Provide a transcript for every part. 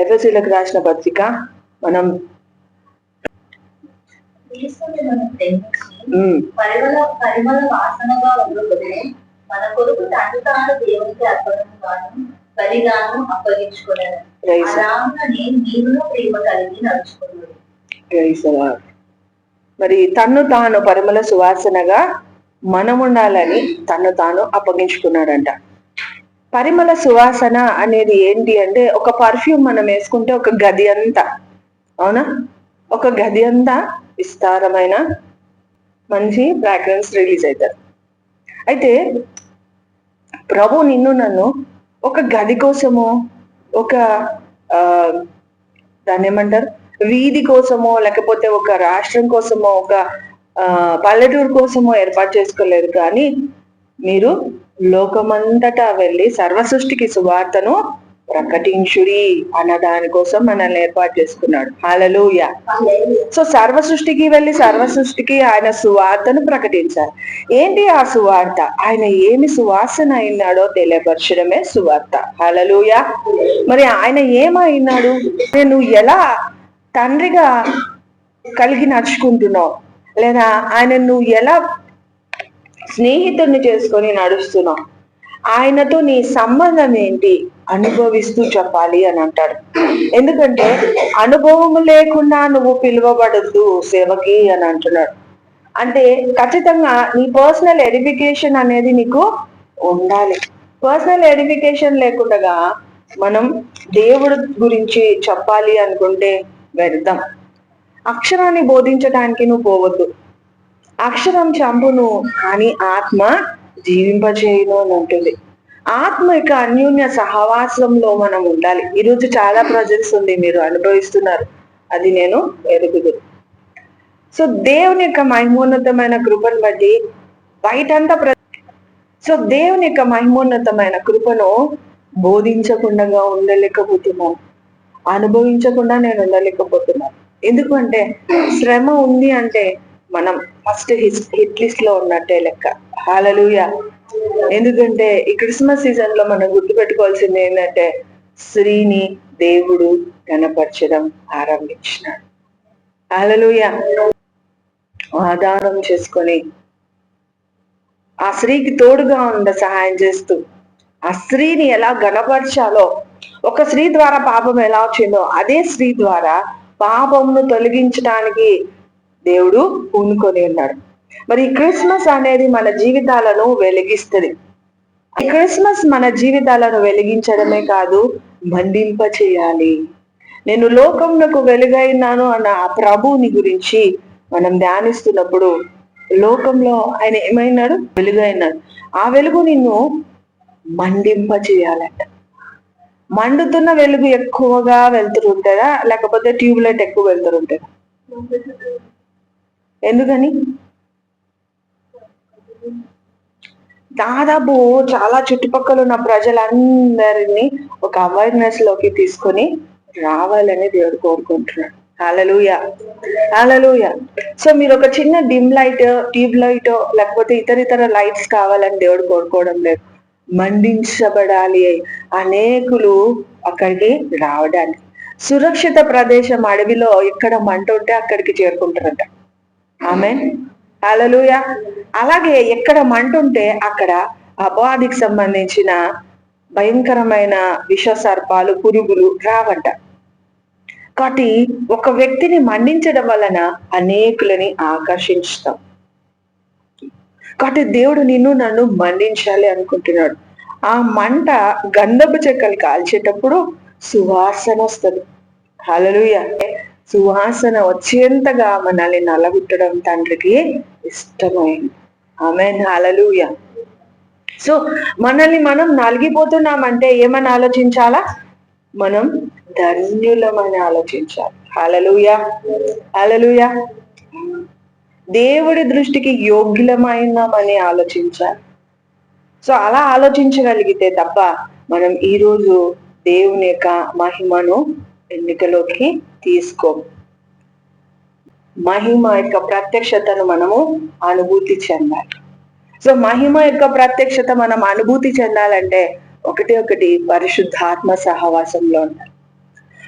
ఎఫ్ఎస్సీలకు రాసిన పత్రిక మనం. మరి తన్ను తాను పరిమళ సువాసనగా మనం ఉండాలని తన్ను తాను అప్పగించుకున్నాడంట. పరిమళ సువాసన అనేది ఏంటి అంటే ఒక పర్ఫ్యూమ్ మనం వేసుకుంటే ఒక గది అంతా అవునా? ఒక గది అంతా విస్తారమైన మంచి ఫ్రాగ్రెన్స్ రిలీజ్ అవుతారు. అయితే ప్రభు నిన్ను నన్ను ఒక గది కోసమో ఒక దాన్ని ఏమంటారు? వీధి కోసమో లేకపోతే ఒక రాష్ట్రం కోసమో ఒక పల్లెటూరు కోసమో ఏర్పాటు చేసుకోలేదు కానీ మీరు లోకమంతటా వెళ్ళి సర్వ సృష్టికి సువార్తను ప్రకటించుడి అన్న దానికోసం మనల్ని ఏర్పాటు చేసుకున్నాడు. హలలుయ సో సర్వ సృష్టికి వెళ్ళి సర్వ సృష్టికి ఆయన సువార్తను ప్రకటించారు. ఏంటి ఆ సువార్త? ఆయన ఏమి సువాసన అయినాడో తెలియపరచడమే సువార్త. హలలుయ మరి ఆయన ఏమైనాడు? నేను ఎలా తండ్రిగా కలిగి నడుచుకుంటున్నావు? లేదా ఆయన నువ్వు ఎలా స్నేహితుడిని చేసుకొని నడుస్తున్నావు ఆయనతో నీ సంబంధం ఏంటి? అనుభవిస్తూ చెప్పాలి అని అంటాడు. ఎందుకంటే అనుభవం లేకుండా నువ్వు పిలువబడద్దు సేవకి అని అంటున్నాడు. అంటే ఖచ్చితంగా నీ పర్సనల్ ఎడిఫికేషన్ అనేది నీకు ఉండాలి. పర్సనల్ ఎడిఫికేషన్ లేకుండా మనం దేవుడు గురించి చెప్పాలి అనుకుంటే వ్యర్థం. అక్షరాన్ని బోధించడానికి నువ్వు పోవద్దు. అక్షరం చంపును కానీ ఆత్మ జీవింపచేయును అని ఉంటుంది ఆత్మ యొక్క అన్యోన్య సహవాసంలో మనం ఉండాలి. ఈరోజు చాలా ప్రజెన్స్ ఉంది మీరు అనుభవిస్తున్నారు. అది నేను ఎరుగుదు. సో దేవుని యొక్క మహిమోన్నతమైన కృపను బట్టి బయటంతా ప్ర సో దేవుని యొక్క మహిమోన్నతమైన కృపను బోధించకుండా ఉండలేకపోతున్నాను అనుభవించకుండా నేను ఉండలేకపోతున్నాను ఎందుకంటే శ్రమ ఉంది అంటే మనం ఫస్ట్ హిట్ హిట్ లిస్ట్లో ఉన్నట్టే లెక్క. హాలలుయ ఎందుకంటే ఈ క్రిస్మస్ సీజన్లో మనం గుర్తుపెట్టుకోవాల్సింది ఏంటంటే స్త్రీని దేవుడు కనపరచడం ఆరంభించినాడు. హాలలుయ ఆధారం చేసుకొని ఆ స్త్రీకి తోడుగా ఉండ సహాయం చేస్తూ ఆ స్త్రీని ఎలా గణపరచాలో ఒక స్త్రీ ద్వారా పాపం ఎలా వచ్చిందో అదే స్త్రీ ద్వారా పాపమును తొలగించడానికి దేవుడు పూనుకొని ఉన్నాడు. మరి క్రిస్మస్ అనేది మన జీవితాలను వెలిగిస్తుంది. ఈ క్రిస్మస్ మన జీవితాలను వెలిగించడమే కాదు మండింప చేయాలి. నేను లోకంలో వెలుగైనాను అన్న ఆ ప్రభువుని గురించి మనం ధ్యానిస్తున్నప్పుడు లోకంలో ఆయన ఏమైనాడు? వెలుగైనాడు. ఆ వెలుగు నిన్ను మండింప చేయాలంట. మండుతున్న వెలుగు ఎక్కువగా వెళ్తుంటుందా లేకపోతే ట్యూబ్ లైట్ ఎక్కువ వెళ్తుంటుందా ఎందుకని? దాదాపు చాలా చుట్టుపక్కల ఉన్న ప్రజలందరినీ ఒక అవేర్నెస్లోకి తీసుకొని రావాలని దేవుడు కోరుకుంటున్నాడు. హాలలుయ హాలలుయ సో మీరు ఒక చిన్న డిమ్ లైట్ ట్యూబ్ లైట్ లేకపోతే ఇతర ఇతర లైట్స్ కావాలని దేవుడు కోరుకోవడం లేదు. మండించబడాలి అనేకులు అక్కడికి రావడానికి. సురక్షిత ప్రదేశం అడవిలో ఎక్కడ మంట ఉంటే అక్కడికి చేరుకుంటారంట. ఆమె అలలుయ అలాగే ఎక్కడ మంట ఉంటే అక్కడ అపవాదికి సంబంధించిన భయంకరమైన విష సర్పాలు పురుగులు రావంట. కాబట్టి ఒక వ్యక్తిని మండించడం వలన అనేకులని ఆకర్షించుతాం. కాబట్టి దేవుడు నిన్ను నన్ను మండించాలి అనుకుంటున్నాడు. ఆ మంట గంధపు చెక్కలు కాల్చేటప్పుడు సువాసన వస్తుంది. హలలుయ సువాసన వచ్చేంతగా మనల్ని నలగొట్టడం తండ్రికి ఇష్టమైంది. ఆమె హలలుయ సో మనల్ని మనం నలిగిపోతున్నామంటే ఏమని ఆలోచించాలా? మనం ధన్యులమని ఆలోచించాలి. హలలుయ హలలుయ దేవుడి దృష్టికి యోగ్యులమైనమని ఆలోచించాలి. సో అలా ఆలోచించగలిగితే తప్ప మనం ఈరోజు దేవుని యొక్క మహిమను ఎన్నికలోకి తీసుకో. మహిమ యొక్క ప్రత్యక్షతను మనము అనుభూతి చెందాలి. సో మహిమ యొక్క ప్రత్యక్షత మనం అనుభూతి చెందాలంటే ఒకటి ఒకటి పరిశుద్ధాత్మ సహవాసంలో ఉండాలి.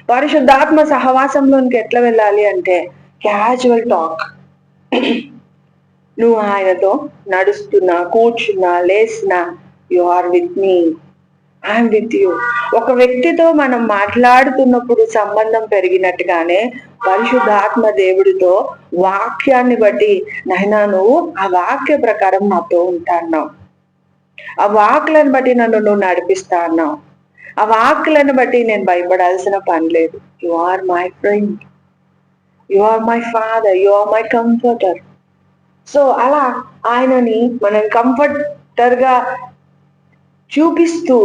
పరిశుద్ధాత్మ సహవాసంలోనికి ఎట్లా వెళ్ళాలి అంటే క్యాజువల్ టాక్. నువ్వు ఆయనతో నడుస్తున్నా కూర్చున్నా లేస్తున్నా you are with me. I'm with you ఒక వ్యక్తితో మనం మాట్లాడుతున్నప్పుడు సంబంధం పెరిగినట్టుగానే పరిశుద్ధాత్మ దేవుడితో వాక్యాన్ని బట్టి నైనా నువ్వు ఆ వాక్య ప్రకారం నాతో ఉంటాన్నావు. ఆ వాక్లను బట్టి నన్ను నువ్వు నడిపిస్తా అన్నావు ఆ వాక్లను బట్టి నేను భయపడాల్సిన పని లేదు. You are my friend you are my father you are my comforter so అలా ఆయనని మనం కంఫర్టర్గా చూపిస్తూ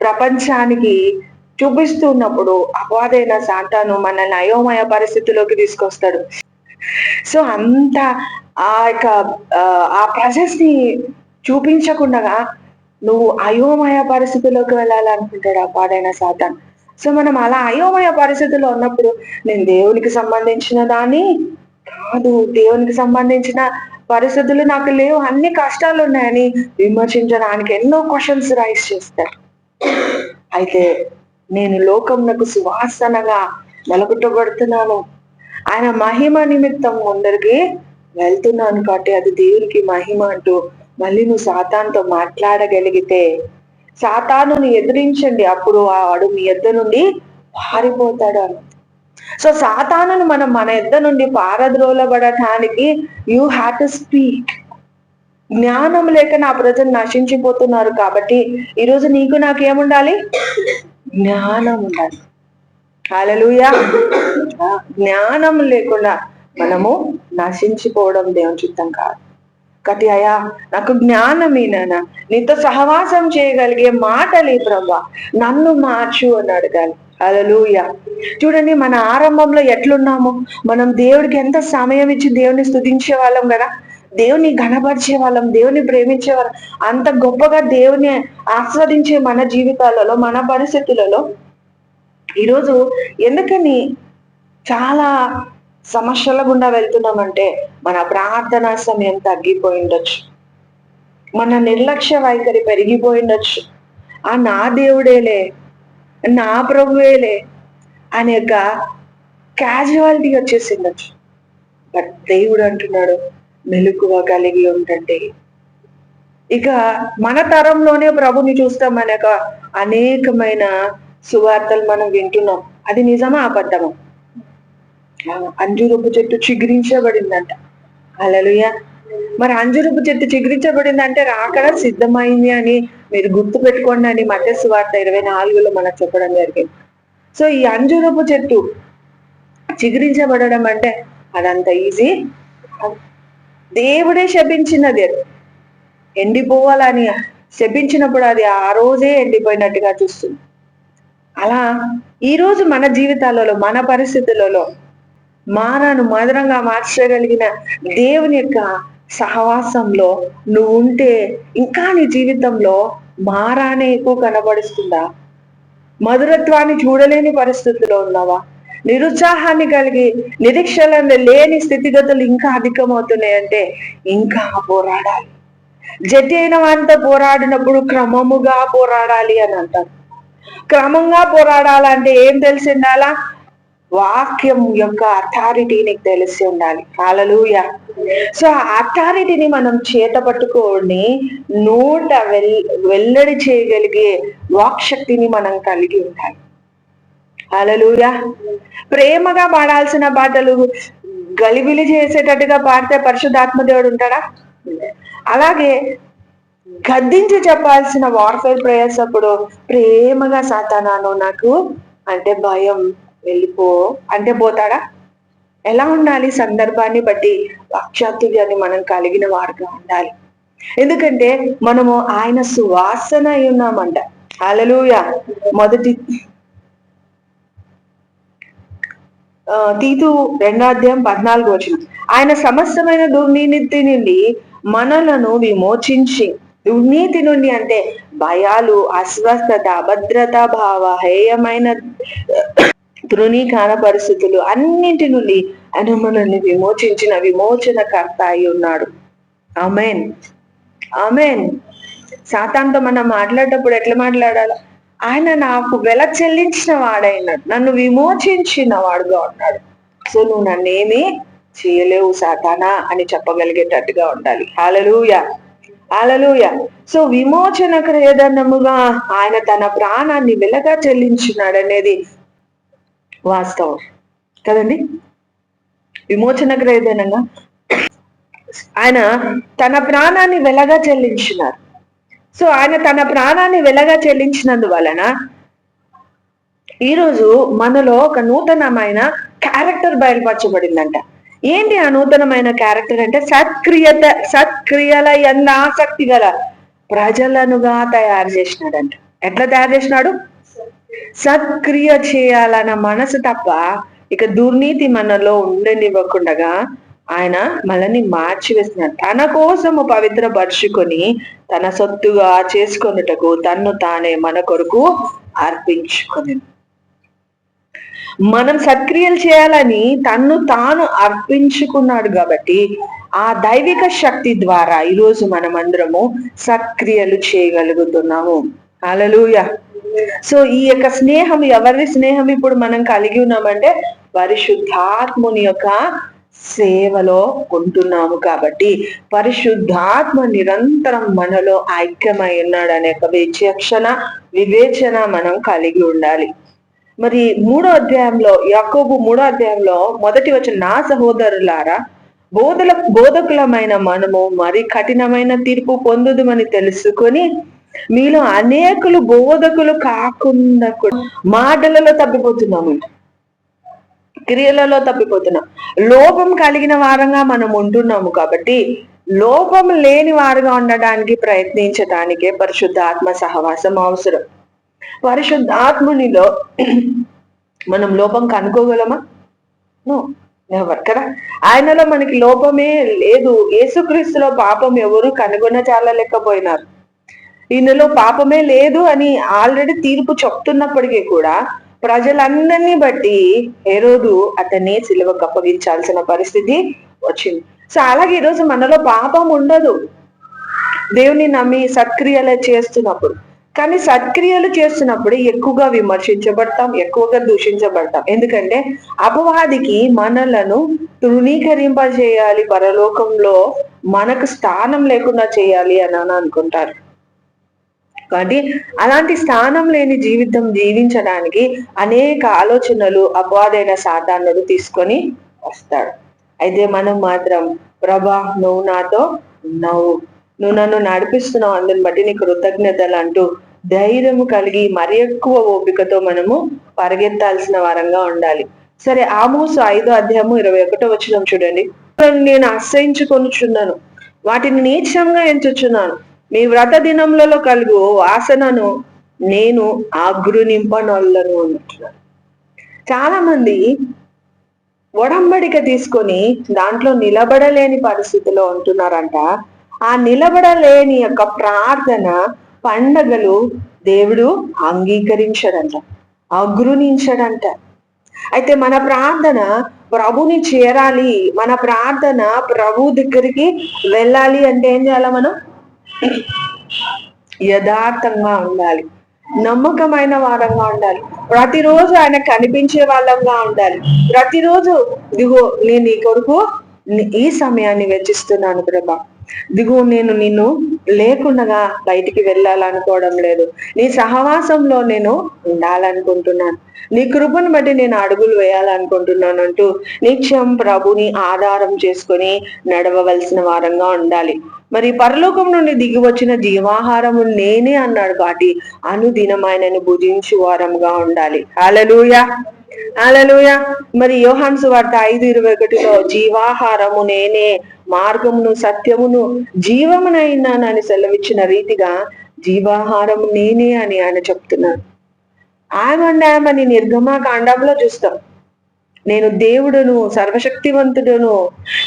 ప్రపంచానికి చూపిస్తున్నప్పుడు అపవాదైన శాంతాను మనల్ని అయోమయ పరిస్థితిలోకి తీసుకొస్తాడు. సో అంత ఆ యొక్క ఆ, ఆ ప్రాసెస్ని చూపించకుండా నువ్వు అయోమయ పరిస్థితిలోకి వెళ్ళాలనుకుంటాడు అపాడైన సాతాన్. సో మనం అలా అయోమయ పరిస్థితిలో ఉన్నప్పుడు నేను దేవునికి సంబంధించిన దాన్ని కాదు దేవునికి సంబంధించిన పరిస్థితులు నాకు లేవు అన్ని కష్టాలు ఉన్నాయని విమర్శించడానికి ఎన్నో క్వశ్చన్స్ రైస్ చేస్తారు. అయితే నేను లోకమునకు సువాసనగా వెలగొట్టబడుతున్నాను ఆయన మహిమ నిమిత్తం ముందరికి వెళ్తున్నాను కాబట్టి అది దేవునికి మహిమ అంటూ మళ్ళీ నువ్వు సాతాన్తో మాట్లాడగలిగితే సాతానుని ఎదిరించండి. అప్పుడు వాడు మీ ఎద్ద నుండి పారిపోతాడు సో సాతానును మనం మన ఎద్ద నుండి పారద్రోలబడటానికి యూ హ్యావ్ టు స్పీక్ జ్ఞానం లేక నా ప్రజలు నశించిపోతున్నారు కాబట్టి ఈరోజు నీకు నాకేముండాలి? జ్ఞానం ఉండాలి. హల్లెలూయా జ్ఞానం లేకుండా మనము నశించిపోవడం దేవుని చిత్తం కాదు. కటి అయ్యా నాకు జ్ఞానమేనా నీతో సహవాసం చేయగలిగే మాటలే ప్రభా నన్ను మార్చు అని అడగాలి. అలలుయ చూడండి మన ఆరంభంలో ఎట్లున్నాము? మనం దేవుడికి ఎంత సమయం ఇచ్చి దేవుని స్థుతించే వాళ్ళం కదా? దేవుని ఘనపరిచే వాళ్ళం దేవుని ప్రేమించే వాళ్ళం. అంత గొప్పగా దేవుని ఆస్వాదించే మన జీవితాలలో మన పరిస్థితులలో ఈరోజు ఎందుకని చాలా సమస్యల గుండా వెళ్తున్నామంటే మన ప్రార్థనా సమయం తగ్గిపోయి ఉండొచ్చు మన నిర్లక్ష్య వైఖరి పెరిగిపోయి ఉండొచ్చు ఆ నా దేవుడేలే నా ప్రభువేలే అనే యొక్క క్యాజువాలిటీ వచ్చేసిండొచ్చు బట్ దేవుడు అంటున్నాడు మెలకువ కలిగి ఉండండి. ఇక మన తరంలోనే ప్రభుని చూస్తాం అనే ఒక అనేకమైన సువార్తలు మనం వింటున్నాం. అది నిజమా అబద్ధము? ఆ, అంజూరపు చెట్టు చిగురించబడిందంట. అలలుయ మరి అంజూరపు చెట్టు చిగురించబడిందంటే రాకడ సిద్ధమైంది అని మీరు గుర్తు పెట్టుకోండి అని మధ్య వార్త ఇరవై నాలుగులో మనకు చెప్పడం జరిగింది. సో ఈ అంజూరపు చెట్టు చిగురించబడడం అంటే అదంత ఈజీ. దేవుడే శపించినది అది. ఎండిపోవాలని శపించినప్పుడు అది ఆ రోజే ఎండిపోయినట్టుగా చూస్తుంది. అలా ఈ రోజు మన జీవితాలలో మన పరిస్థితులలో మానను మధురంగా మార్చగలిగిన దేవుని యొక్క సహవాసంలో నువ్వు ఉంటే ఇంకా నీ జీవితంలో మారానే ఎక్కువ కనబడుస్తుందా? మధురత్వాన్ని చూడలేని పరిస్థితిలో ఉన్నావా? నిరుత్సాహాన్ని కలిగి నిరీక్షలను లేని స్థితిగతులు ఇంకా అధికమవుతున్నాయంటే ఇంకా పోరాడాలి. జట్టి అయిన వారితో పోరాడినప్పుడు క్రమముగా పోరాడాలి అని అంటారు. క్రమంగా పోరాడాలంటే ఏం తెలిసిండాలా? వాక్యం యొక్క అథారిటీ నీకు తెలిసి ఉండాలి. కాలలుయ సో ఆ అథారిటీని మనం చేత పట్టుకొని నోట వెల్ వెల్లడి చేయగలిగే వాక్శక్తిని మనం కలిగి ఉండాలి. అలలుయ ప్రేమగా పాడాల్సిన పాటలు గలిబిలి చేసేటట్టుగా పాడితే పరిశుద్ధాత్మ దేవుడు ఉంటాడా? అలాగే గద్దించి చెప్పాల్సిన వార్ఫేర్ ప్రేయర్స్ అప్పుడు ప్రేమగా సాతానాను నాకు అంటే భయం. వెళ్ళిపో. అంటే పోతాడా? ఎలా ఉండాలి సందర్భాన్ని బట్టి వాక్చాతుర్యాన్ని మనం కలిగిన వారుగా ఉండాలి. ఎందుకంటే మనము ఆయన సువాసన అయి ఉన్నామంట. అలలుయ మొదటి ఆ, తీతు రెండో అధ్యాయం పద్నాలుగు వచ్చిన ఆయన సమస్తమైన దుర్నీతి నుండి మనలను విమోచించి దుర్నీతి నుండి అంటే భయాలు అస్వస్థత అభద్రత భావ హేయమైన తృణీకార పరిస్థితులు అన్నింటి నుండి ఆయన మనల్ని విమోచించిన విమోచనకర్త అయి ఉన్నాడు. ఆమెన్. ఆమెన్. సాతాన్తో మనం మాట్లాడేటప్పుడు ఎట్లా మాట్లాడాలి? ఆయన నాకు వెల చెల్లించిన వాడైనాడు. నన్ను విమోచించిన వాడుగా ఉన్నాడు. సో నువ్వు నన్నేమి చేయలేవు సాతానా అని చెప్పగలిగేటట్టుగా ఉండాలి. హాలలుయ. హాలలుయ. సో విమోచన క్రియదనముగా ఆయన తన ప్రాణాన్ని వెలగా చెల్లించినాడు అనేది వాస్తవం. కదండి? విమోచన క్రియదనంగా ఆయన తన ప్రాణాన్ని వెలగా చెల్లించినారు. సో ఆయన తన ప్రాణాన్ని వెలగా చెల్లించినందువలన ఈరోజు మనలో ఒక నూతనమైన క్యారెక్టర్ బయలుపరచబడిందంట. ఏంటి ఆ నూతనమైన క్యారెక్టర్ అంటే సత్క్రియత సత్క్రియల ఎంత ఆసక్తి గల ప్రజలనుగా తయారు చేసినాడంట. ఎట్లా తయారు చేసినాడు? సత్క్రియ చేయాలన్న మనసు తప్ప ఇక దుర్నీతి మనలో ఉండనివ్వకుండగా ఆయన మనల్ని మార్చివేస్తున్నాడు తన కోసము పవిత్ర పరుచుకొని తన సొత్తుగా చేసుకొనుటకు తన్ను తానే మన కొరకు అర్పించుకొని మనం సత్క్రియలు చేయాలని తన్ను తాను అర్పించుకున్నాడు కాబట్టి ఆ దైవిక శక్తి ద్వారా ఈరోజు మనం అందరము సత్క్రియలు చేయగలుగుతున్నాము. అలలుయ సో ఈ యొక్క స్నేహం ఎవరి స్నేహం ఇప్పుడు మనం కలిగి ఉన్నామంటే పరిశుద్ధాత్ముని యొక్క సేవలో ఉంటున్నాము కాబట్టి పరిశుద్ధాత్మ నిరంతరం మనలో ఐక్యమై ఉన్నాడు అనే ఒక విచక్షణ వివేచన మనం కలిగి ఉండాలి. మరి మూడో అధ్యాయంలో యాకోబు మూడో అధ్యాయంలో మొదటి వచ్చిన నా సహోదరులారా బోధల బోధకులమైన మనము మరి కఠినమైన తీర్పు పొందుదమని తెలుసుకొని మీలో అనేకులు బోధకులు కాకుండా కూడా మాటలలో తప్పిపోతున్నాము. క్రియలలో తప్పిపోతున్నాం. లోపం కలిగిన వారంగా మనం ఉంటున్నాము కాబట్టి లోపం లేని వారుగా ఉండడానికి ప్రయత్నించడానికే పరిశుద్ధాత్మ సహవాసం అవసరం. పరిశుద్ధాత్మునిలో మనం లోపం కనుక్కోగలమా? నో ఎవరు కదా? ఆయనలో మనకి లోపమే లేదు. యేసుక్రీస్తులో పాపం ఎవరు కనుగొన చాలలేకపోయినారు ఇందులో పాపమే లేదు అని ఆల్రెడీ తీర్పు చెప్తున్నప్పటికీ కూడా ప్రజలందరినీ బట్టి హెరోదు అతన్ని సిలువకు అప్పగించాల్సిన పరిస్థితి వచ్చింది. సో అలాగే ఈరోజు మనలో పాపం ఉండదు. దేవుని నమ్మి సత్క్రియలు చేస్తున్నప్పుడు కానీ సత్క్రియలు చేస్తున్నప్పుడు ఎక్కువగా విమర్శించబడతాం ఎక్కువగా దూషించబడతాం. ఎందుకంటే అపవాదికి మనలను తృణీకరింపజేయాలి పరలోకంలో మనకు స్థానం లేకుండా చేయాలి అని అనుకుంటారు. కాబట్టి అలాంటి స్థానం లేని జీవితం జీవించడానికి అనేక ఆలోచనలు అపవాదైన సాధారణలు తీసుకొని వస్తాడు. అయితే మనం మాత్రం ప్రభా నువ్వు నాతో ఉన్నావు. నువ్వు నన్ను నడిపిస్తున్నావు అందుని బట్టి నీకు కృతజ్ఞతలు అంటూ ధైర్యము కలిగి మరి ఎక్కువ ఓపికతో మనము పరిగెత్తాల్సిన వారంగా ఉండాలి. సరే ఆమోసు ఐదో అధ్యాయము ఇరవై ఒకటో వచ్చిన చూడండి. నేను అసహించుకొనుచున్నాను వాటిని నీచంగా ఎంచుచున్నాను. మీ వ్రత దినములలో కలుగు వాసనను నేను ఆగ్రునింపనొల్లను అంటున్నాను చాలా మంది ఒడంబడిక తీసుకొని దాంట్లో నిలబడలేని పరిస్థితిలో ఉంటున్నారంట. ఆ నిలబడలేని యొక్క ప్రార్థన పండగలు దేవుడు అంగీకరించడంట అగ్రునించడంట అయితే మన ప్రార్థన ప్రభుని చేరాలి మన ప్రార్థన ప్రభు దగ్గరికి వెళ్ళాలి అంటే ఏం చేయాలి మనం? యథార్థంగా ఉండాలి. నమ్మకమైన వారంగా ఉండాలి. ప్రతిరోజు ఆయన కనిపించే వాళ్ళంగా ఉండాలి. ప్రతిరోజు దిగో నేను నీ కొడుకు ఈ సమయాన్ని వెచ్చిస్తున్నాను ప్రభా. దిగు నేను నిన్ను లేకుండా బయటికి వెళ్ళాలనుకోవడం లేదు. నీ సహవాసంలో నేను ఉండాలనుకుంటున్నాను. నీ కృపను బట్టి నేను అడుగులు వేయాలనుకుంటున్నాను అంటూ నిత్యం ప్రభుని ఆధారం చేసుకొని నడవవలసిన వారంగా ఉండాలి. మరి పరలోకం నుండి దిగి వచ్చిన జీవాహారము నేనే అన్నాడు కాబట్టి అనుదినం ఆయనను భుజించు వారంగా ఉండాలి. అలలుయ అలలుయ మరి యోహాన్సు వార్త ఐదు ఇరవై ఒకటిలో జీవాహారము నేనే మార్గమును సత్యమును జీవమునైనానని సెలవిచ్చిన రీతిగా జీవాహారము నేనే అని ఆయన చెప్తున్నాడు ఆయమని నిర్గమా కాండంలో చూస్తాం. నేను దేవుడును సర్వశక్తివంతుడును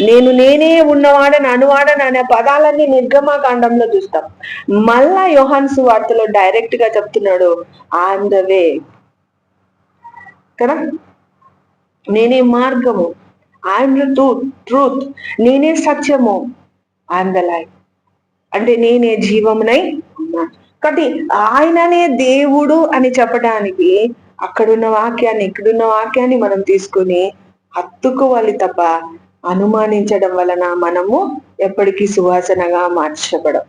నేను నేనే ఉన్నవాడని అనువాడని అనే పదాలన్నీ నిర్గమాకాండంలో చూస్తాం. మళ్ళా యోహాన్స్ వార్తలో డైరెక్ట్గా చెప్తున్నాడు ఆన్ ద వే. కదా? నేనే మార్గము ఐఎమ్ ద ట్రూత్ ట్రూత్ నేనే సత్యము ఐఎమ్ ద లైఫ్ అంటే నేనే జీవమునై ఉన్నా కాబట్టి ఆయననే దేవుడు అని చెప్పడానికి అక్కడున్న వాక్యాన్ని ఇక్కడున్న వాక్యాన్ని మనం తీసుకుని హత్తుకోవాలి తప్ప అనుమానించడం వలన మనము ఎప్పటికీ సువాసనగా మార్చబడం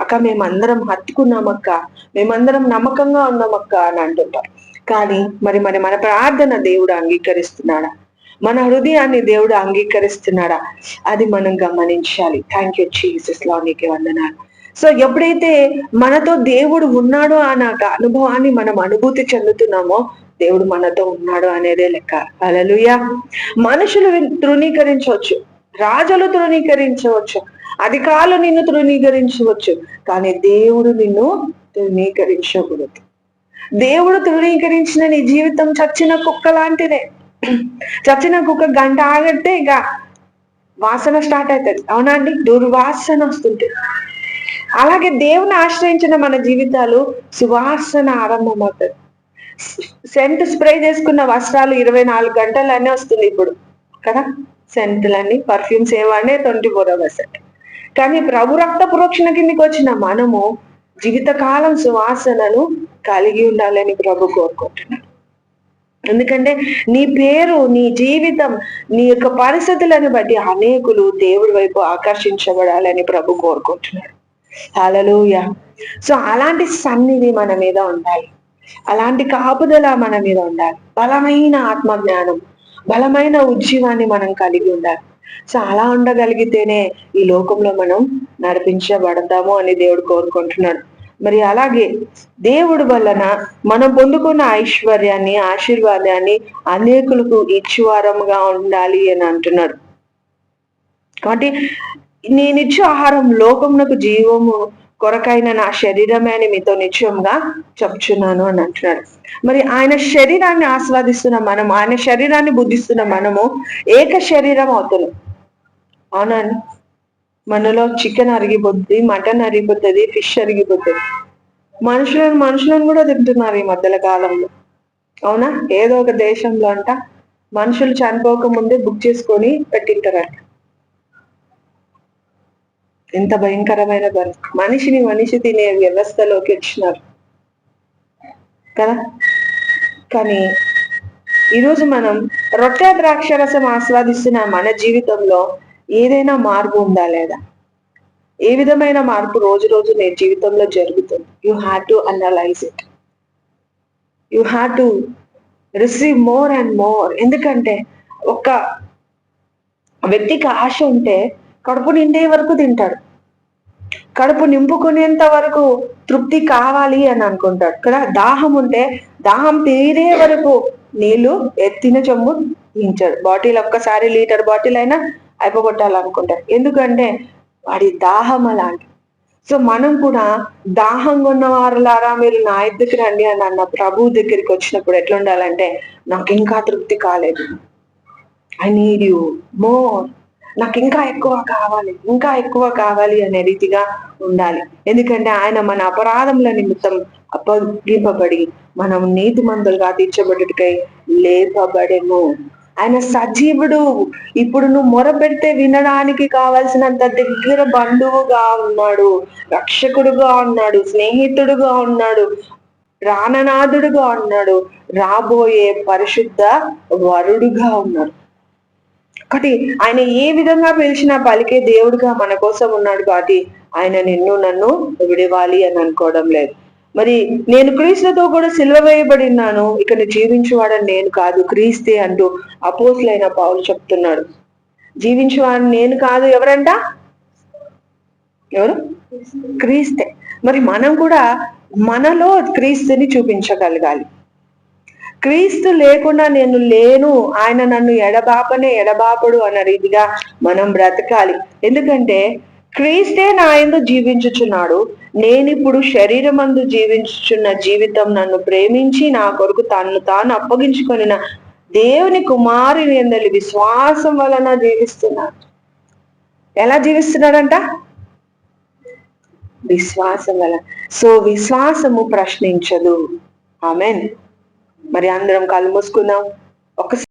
అక్క మేమందరం హత్తుకున్నామక్క మేమందరం నమ్మకంగా ఉన్నామక్క అని అంటుంటాం. కానీ మరి మరి మన ప్రార్థన దేవుడు అంగీకరిస్తున్నాడా? మన హృదయాన్ని దేవుడు అంగీకరిస్తున్నాడా? అది మనం గమనించాలి. థ్యాంక్ యూ చీసస్లో నీకే వందనాలు. సో ఎప్పుడైతే మనతో దేవుడు ఉన్నాడో అన్న ఒక అనుభవాన్ని మనం అనుభూతి చెందుతున్నామో దేవుడు మనతో ఉన్నాడు అనేదే లెక్క. అలలుయ మనుషులు తృణీకరించవచ్చు రాజులు తృణీకరించవచ్చు అధికారులు నిన్ను తృణీకరించవచ్చు కానీ దేవుడు నిన్ను తృణీకరించకూడదు. దేవుడు తృణీకరించిన నీ జీవితం చచ్చిన కుక్క లాంటిదే. చచ్చిన కుక్క గంట ఆగట్టే ఇక వాసన స్టార్ట్ అవుతుంది. అవునా అండి? దుర్వాసన వస్తుంది. అలాగే దేవుని ఆశ్రయించిన మన జీవితాలు సువాసన ఆరంభమవుతుంది సెంట్ స్ప్రే చేసుకున్న వస్త్రాలు ఇరవై నాలుగు గంటలనే వస్తుంది ఇప్పుడు కదా? సెంట్లన్నీ పర్ఫ్యూమ్స్ ఏమనే ట్వంటీ ఫోర్ అవర్స్ కానీ ప్రభు రక్త ప్రోక్షణ కిందకి వచ్చిన మనము జీవితకాలం సువాసనను కలిగి ఉండాలని ప్రభు కోరుకుంటున్నాడు. ఎందుకంటే నీ పేరు నీ జీవితం నీ యొక్క పరిస్థితులను బట్టి అనేకులు దేవుడి వైపు ఆకర్షించబడాలని ప్రభు కోరుకుంటున్నాడు. హలలోయ సో అలాంటి సన్నిధి మన మీద ఉండాలి. అలాంటి కాపుదల మన మీద ఉండాలి. బలమైన ఆత్మ జ్ఞానం బలమైన ఉజ్జీవాన్ని మనం కలిగి ఉండాలి. సో అలా ఉండగలిగితేనే ఈ లోకంలో మనం నడిపించబడతాము అని దేవుడు కోరుకుంటున్నాడు. మరి అలాగే దేవుడు వలన మనం పొందుకున్న ఐశ్వర్యాన్ని ఆశీర్వాదాన్ని అనేకులకు ఇచ్చివారముగా ఉండాలి అని అంటున్నాడు. కాబట్టి నేనిచ్చు ఆహారం లోకమునకు జీవము కొరకైన నా శరీరమే అని మీతో నిశ్చయంగా చెప్తున్నాను అని అంటున్నాడు. మరి ఆయన శరీరాన్ని ఆస్వాదిస్తున్న మనం ఆయన శరీరాన్ని బుద్ధిస్తున్న మనము ఏక శరీరం అవుతున్నాం అవునండి మనలో చికెన్ అరిగిపోతుంది మటన్ అరిగిపోతుంది ఫిష్ అరిగిపోతుంది. మనుషులను మనుషులను కూడా తింటున్నారు ఈ మధ్యల కాలంలో. అవునా? ఏదో ఒక దేశంలో అంట మనుషులు చనిపోక ముందే బుక్ చేసుకొని పెట్టింటారంట. ఎంత భయంకరమైన పని మనిషిని మనిషి తినే వ్యవస్థలోకి వచ్చినారు. కదా? కానీ ఈరోజు మనం రొట్టె ద్రాక్షరసం ఆస్వాదిస్తున్న మన జీవితంలో ఏదైనా మార్పు ఉందా లేదా? ఏ విధమైన మార్పు రోజు రోజు నీ జీవితంలో జరుగుతుంది? You have to analyse it you have to receive more and more ఎందుకంటే ఒక వ్యక్తికి ఆశ ఉంటే కడుపు నిండే వరకు తింటాడు. కడుపు నింపుకునేంత వరకు తృప్తి కావాలి అని అనుకుంటాడు. కదా? దాహం ఉంటే దాహం తీరే వరకు నీళ్ళు ఎత్తిన చెంబు తీయించాడు బాటిల్ ఒక్కసారి లీటర్ బాటిల్ అయినా అయిపోగొట్టాలనుకుంటాడు. ఎందుకంటే వాడి దాహం అలాంటి. సో మనం కూడా దాహంగా ఉన్న వారులారా మీరు నా ఎద్దుకు రండి అని అన్న ప్రభు దగ్గరికి వచ్చినప్పుడు ఎట్లుండాలంటే నాకు ఇంకా తృప్తి కాలేదు. ఐ నీడ్ యూ మోర్ నాకు ఇంకా ఎక్కువ కావాలి ఇంకా ఎక్కువ కావాలి అనే రీతిగా ఉండాలి. ఎందుకంటే ఆయన మన అపరాధముల నిమిత్తం అప్పగింపబడి మనం నీతి మందులుగా తీర్చబడుటకై లేపబడేము. ఆయన సజీవుడు ఇప్పుడు నువ్వు మొరపెడితే వినడానికి కావలసినంత దగ్గర బంధువుగా ఉన్నాడు రక్షకుడుగా ఉన్నాడు స్నేహితుడుగా ఉన్నాడు ప్రాణనాథుడుగా ఉన్నాడు రాబోయే పరిశుద్ధ వరుడుగా ఉన్నాడు. కాబట్టి ఆయన ఏ విధంగా పిలిచినా పలికే దేవుడిగా మన కోసం ఉన్నాడు కాబట్టి ఆయన నిన్ను నన్ను విడివాలి అని అనుకోవడం లేదు. మరి నేను క్రీస్తుతో కూడా సిల్వ వేయబడి ఉన్నాను. ఇక జీవించువాడని నేను కాదు. క్రీస్తే అంటూ అపోసులైన పావులు చెప్తున్నాడు. జీవించువాడని నేను కాదు. ఎవరంట? ఎవరు? క్రీస్తే. మరి మనం కూడా మనలో క్రీస్తుని చూపించగలగాలి. క్రీస్తు లేకుండా నేను లేను. ఆయన నన్ను ఎడబాపనే ఎడబాపడు అన్న రీతిగా మనం బ్రతకాలి. ఎందుకంటే క్రీస్తే నా ఎందు జీవించుచున్నాడు. నేనిప్పుడు శరీరమందు జీవించుచున్న జీవితం నన్ను ప్రేమించి నా కొరకు తన్ను తాను అప్పగించుకొనిన దేవుని కుమారుని ఎందలి విశ్వాసం వలన జీవిస్తున్నాడు ఎలా జీవిస్తున్నాడంట? విశ్వాసం వలన. సో విశ్వాసము ప్రశ్నించదు. ఆమెన్. మరి అందరం కళ్ళు మూసుకుందాం. ఒక